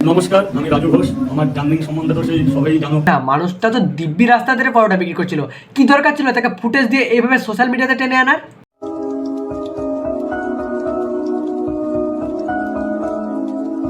নমস্কার, আমি রাজু ঘোষ। আমার সম্বন্ধে তো সেই সবাই জানো মানুষটা তো দিব্যি রাস্তা ধরে পরোটা বিক্রি করছিল। কি দরকার ছিল তাকে ফুটেজ দিয়ে এইভাবে সোশ্যাল মিডিয়াতে টেনে আনার?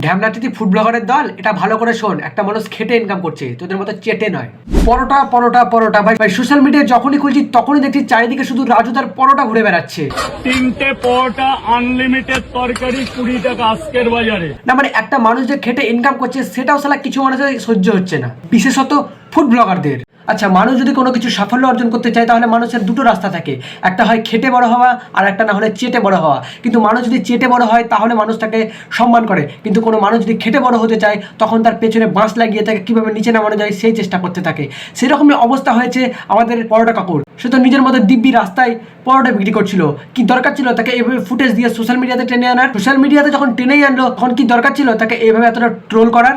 ঢ্যামনাটিতি ফুড ব্লগারের দল এটা ভালো করে শোন একটা মানুষ খেটে ইনকাম করছে তোদের মতো চেটে নয়। পরোটা পরোটা পরোটা ভাই ভাই সোশ্যাল মিডিয়ায় যখনই খুলছি তখনই দেখছি চারিদিকে শুধু রাজু তার পরোটা ঘুরে বেড়াচ্ছে। তিনটে পরোটা আনলিমিটেড তরকারি কুড়ি টাকা আজকের বাজারে। না মানে একটা মানুষ যে খেটে ইনকাম করছে সেটাও সালা কিছু মানুষের সহ্য হচ্ছে না। বিশেষত ফুড ব্লগারদের আচ্ছা মানুষ যদি কোনো কিছু সাফল্য অর্জন করতে চায়, তাহলে মানুষের দুটো রাস্তা থাকে। একটা হয় খেটে বড় হওয়া, আর একটা না হলে চেটে বড় হওয়া। কিন্তু মানুষ যদি চেটে বড় হয়, তাহলে মানুষ তাকে সম্মান করে। কিন্তু কোনো মানুষ যদি খেটে বড় হতে চায়, তখন তার পেছনে বাঁশ লাগিয়ে তাকে কীভাবে নিচে নামানো যায়, সেই চেষ্টা করতে থাকে। সেরকমই অবস্থা হয়েছে আমাদের পরোটা কাকুর। সে তো নিজের মতো দিব্যি রাস্তায় পরোটা বিক্রি করছিল। কি দরকার ছিল তাকে এভাবে ফুটেজ দিয়ে সোশ্যাল মিডিয়াতে টেনে আনার? সোশ্যাল মিডিয়াতে যখন টেনেই আনলো, তখন কি দরকার ছিল তাকে এইভাবে এতটা ট্রোল করার?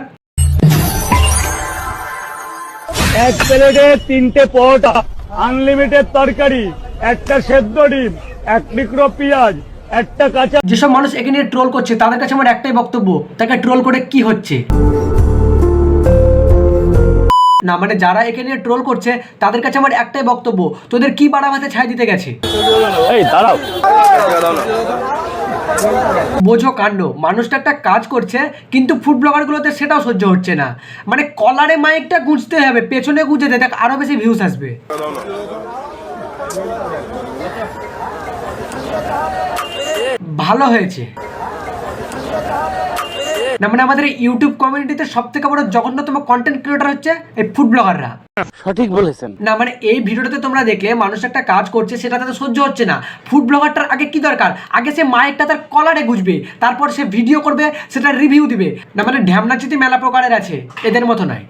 এক প্লেটে তিনটে পরোটা আনলিমিটেড তরকারি একটা সেদ্ধ ডিম এক টুকরো পেঁয়াজ একটা কাঁচা যেসব মানুষ একে নিয়ে ট্রোল করছে তাদের কাছে আমার একটাই বক্তব্য তাকে ট্রোল করে কি হচ্ছে? না মানে যারা একে নিয়ে ট্রোল করছে তাদের কাছে আমার একটাই বক্তব্য তোদের কি বাড়া ভাতে ছাই দিতে গেছে? এই দাঁড়াও। বোঝো কাণ্ড। মানুষটা একটা কাজ করছে, কিন্তু ফুড ব্লগারগুলোতে সেটাও সহ্য হচ্ছে না। মানে কলারে মাইকটা গুঁজতে হবে, পেছনে গুঁজে দেয় দেখ আরও বেশি ভিউজ আসবে। ভালো হয়েছে। না মানে আমাদের ইউটিউব কমিউনিটিতে সব থেকে বড় জঘন্যতম কন্টেন্ট ক্রিয়েটার হচ্ছে এই ফুড ব্লগাররা সঠিক বলেছেন। না মানে এই ভিডিওটাতে তোমরা দেখলে মানুষ একটা কাজ করছে সেটা তাদের সহ্য হচ্ছে না। ফুড ব্লগারটার আগে কি দরকার? আগে সে মাইকটা তার কলারে গুজবে তারপর সে ভিডিও করবে সেটা রিভিউ দিবে। না মানে ঢ্যামনাচিতি মেলা প্রকারের আছে এদের মতো নয়।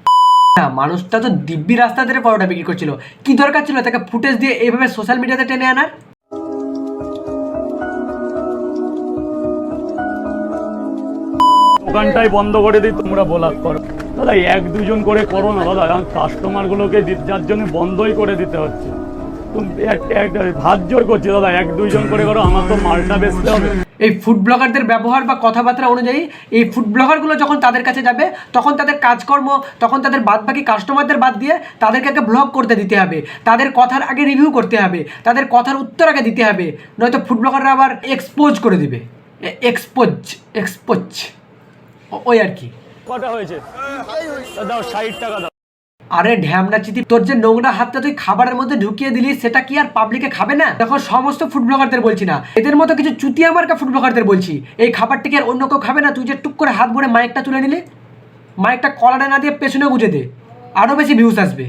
না মানুষটা তো দিব্যি রাস্তা ধরে পরোটা বিক্রি করছিল। কি দরকার ছিল তাকে ফুটেজ দিয়ে এইভাবে সোশ্যাল মিডিয়াতে টেনে আনার? দোকানটাই বন্ধ করে দিই, তোমরা বলাক করো। দাদা এক দুজন করে করো না, দাদা কাস্টমার গুলোকে যার জন্য বন্ধই করে দিতে হচ্ছে। হাত জোর করছি, দাদা, এক দুইজন করে করো, আমার তো মালটা বেচতে হবে। এই ফুড ব্লগারদের ব্যবহার বা কথাবার্তা অনুযায়ী, এই ফুড ব্লগারগুলো যখন তাদের কাছে যাবে, তখন তাদের কাজকর্ম, তখন তাদের বাদ বাকি কাস্টমারদের বাদ দিয়ে তাদেরকে আগে ব্লগ করতে দিতে হবে। তাদের কথার আগে রিভিউ করতে হবে। তাদের কথার উত্তর আগে দিতে হবে। নয়তো ফুড ব্লগাররা আবার এক্সপোজ করে দিবে। এক্সপোজ এক্সপোজ ওই আর কি। কটা হয়েছে? দাও ষাট টাকা দাও। আরে ঢ্যামনা চিতি তোর যে নোংরা হাতটা তুই খাবারের মধ্যে ঢুকিয়ে দিলি সেটা কি আর পাবলিকে খাবে না? দেখো সমস্ত ফুড ব্লগারদের বলছি না। এদের মতো কিছু চুটি আমার কা ফুড ব্লগারদের বলছি। এই খাবারটিকে আর অন্য কেউ খাবে না? তুই যে টুক করে হাত ভরে মাইকটা তুলে নিলে মাইকটা কলারে না দিয়ে পেছনে গুজে দে। আরও বেশি ভিউজ আসবে।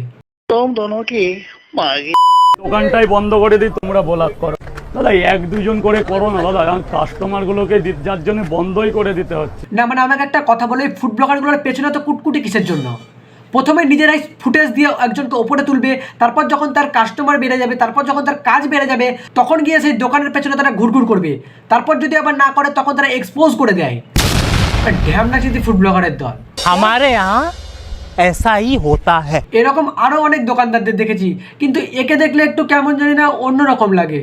দোকানটাই বন্ধ করে দিই তোমরা বলাক করো। দাদা এক দুজন করে করো না দাদা কারণ কাস্টমারগুলোকে যার জন্য বন্ধই করে দিতে হচ্ছে। না মানে আমাকে একটা কথা বলে ফুড ব্লগারগুলোর পেছনে তো কুটকুটি কিসের জন্য? প্রথমে নিজেরাই ফুটেজ দিয়ে একজনকে ওপরে তুলবে তারপর যখন তার কাস্টমার বেড়ে যাবে তারপর যখন তার কাজ বেড়ে যাবে তখন গিয়ে সেই দোকানের পেছনে তারা ঘুরঘুর করবে। তারপর যদি আবার না করে তখন তারা এক্সপোজ করে দেয়। ঢ্যাম না কিন্তু ফুড ব্লগারের দল? আমারে হ্যাঁ এরকম আরও অনেক দোকানদারদের দেখেছি কিন্তু একে দেখলে একটু কেমন জানি না অন্যরকম লাগে।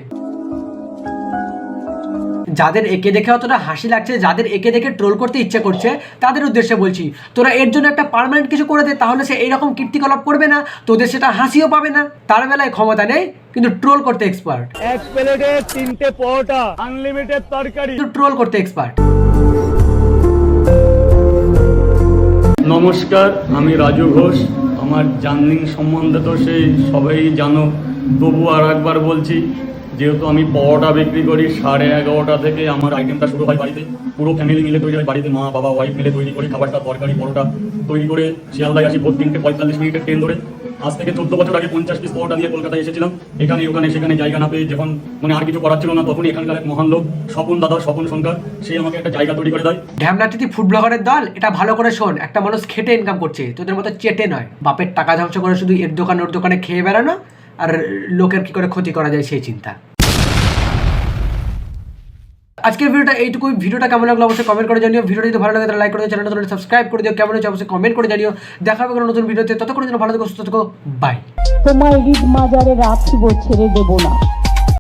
যাদের একে দেখে অতটা হাসি লাগছে যাদের একে দেখে ট্রোল করতে ইচ্ছে করছে তাদের উদ্দেশ্যে বলছি তোরা এর জন্য একটা পার্মানেন্ট কিছু করে দে তাহলে সে এইরকম কীর্তিকলাপ করবে না তোদের সেটা হাসিও পাবে না। তার বেলায় ক্ষমতা নেই কিন্তু ট্রোল করতে এক্সপার্ট এক প্লেটে তিনটে পরোটা আনলিমিটেড তরকারি। কিন্তু ট্রোল করতে এক্সপার্ট নমস্কার আমি রাজু ঘোষ। আমার জার্নিং সম্বন্ধে তো সেই সবাই জানো তবু আর একবার বলছি, যেহেতু আমি পরোটা বিক্রি করি সাড়ে এগারোটা থেকে আমার আইটেমটা শুরু হয় বাড়িতে। পুরো ফ্যামিলি মিলে তৈরি হয় বাড়িতে, মা, বাবা ওয়াইফ মিলে তৈরি করি খাবারটা, তরকারি, পরোটা তৈরি করে শিয়ালদায় আসি ভোর তিনটে পঁয়তাল্লিশ মিনিটের ট্রেন ধরে। আজ থেকে চোদ্দ বছর আগে পঞ্চাশ পিস পরোটা দিয়ে কলকাতায় এসেছিলাম। এখানে, ওখানে, সেখানে জায়গা না পেয়ে যখন মানে আর কিছু করার ছিল না তখন এখানকার এক মহান লোক, স্বপন দাদা, স্বপন সংখ্যা সে আমাকে একটা জায়গা তৈরি করে দেয়। ঢ্যামনাটিতি ফুড ব্লগারের দল, এটা ভালো করে শোন, একটা মানুষ খেটে ইনকাম করছে, তোদের মতো চেটে নয়। বাপের টাকা ধ্বংস করে শুধু এর দোকান, ওর দোকানে খেয়ে বেড়ানো আর লোকের কি করে ক্ষতি করা যায় সেই চিন্তা। আজকের ভিডিওটা এইটুকুই। ভিডিওটা কেমন লাগল অবশ্যই কমেন্ট করে জানিও। ভিডিও যদি ভালো লাগে তাহলে লাইক করে দিও চ্যানেলটা সাবস্ক্রাইব করে দিও। কেমন হচ্ছে অবশ্যই কমেন্ট করে জানিও। দেখা হবে নতুন ভিডিওতে। ততক্ষণ জন্য ভালো থেকো, সুস্থ থেকো। বাই তোমার ঈদ মাজারে রাখিব ছেড়ে দেবো না।